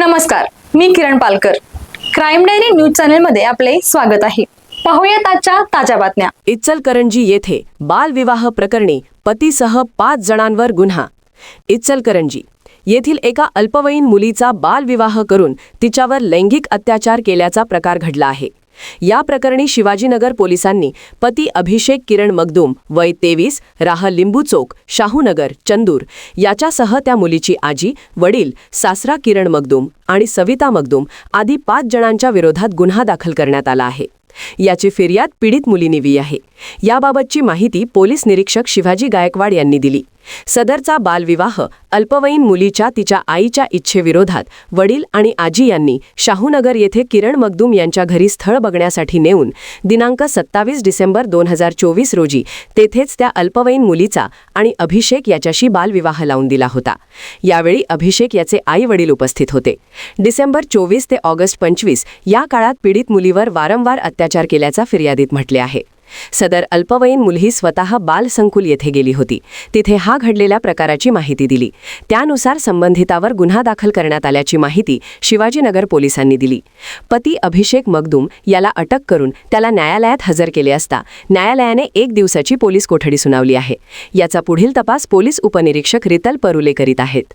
नमस्कार मी Kiran Palkar. Crime diary news चॅनलमध्ये आपले स्वागत आहे. पाहूयात आजच्या ताज्या बातम्या. इचलकरंजी येथे बालविवाह प्रकरणी पतीसह पाच जणांवर गुन्हा. इचलकरंजी येथील एका अल्पवयीन मुलीचा बालविवाह करून तिच्यावर लैंगिक अत्याचार केल्याचा प्रकार घडला आहे. या प्रकरणी शिवाजीनगर पोलिसांनी पती अभिषेक किरण मगदूम वय तेवीस राह लिंबू चौक शाहूनगर चंदूर याच्यासह त्या मुलीची आजी वडील सासरा किरण मगदूम आणि सविता मगदूम आदी पाच जणांच्या विरोधात गुन्हा दाखल करण्यात आला आहे. याची फिर्याद पीडित मुलीनिवी आहे. याबाबतची माहिती पोलीस निरीक्षक शिवाजी गायकवाड यांनी दिली. सदरचा बालविवाह अल्पवयीन मुलीच्या तिच्या आईच्या इच्छेविरोधात वडील आणि आजी यांनी शाहूनगर येथे किरण मगदूम यांच्या घरी स्थळ बघण्यासाठी नेऊन दिनांक सत्तावीस डिसेंबर दोन हजार चोवीस रोजी तेथेच त्या अल्पवयीन मुलीचा आणि अभिषेक याच्याशी बालविवाह लावून दिला होता. यावेळी अभिषेक याचे आई वडील उपस्थित होते. डिसेंबर चोवीस ते ऑगस्ट पंचवीस या काळात पीडित मुलीवर वारंवार अत्याचार केल्याचा फिर्यादीत म्हटले आहे. सदर अल्पवयीन मुलगी स्वतः बालसंकुल येथे गेली होती. तिथे हा घडलेल्या प्रकाराची माहिती दिली. त्यानुसार संबंधितावर गुन्हा दाखल करण्यात आल्याची माहिती शिवाजीनगर पोलिसांनी दिली. पती अभिषेक मगदूम याला अटक करून त्याला न्यायालयात हजर केले असता न्यायालयाने एक दिवसाची पोलीस कोठडी सुनावली आहे. याचा पुढील तपास पोलीस उपनिरीक्षक रितल परुले करीत आहेत.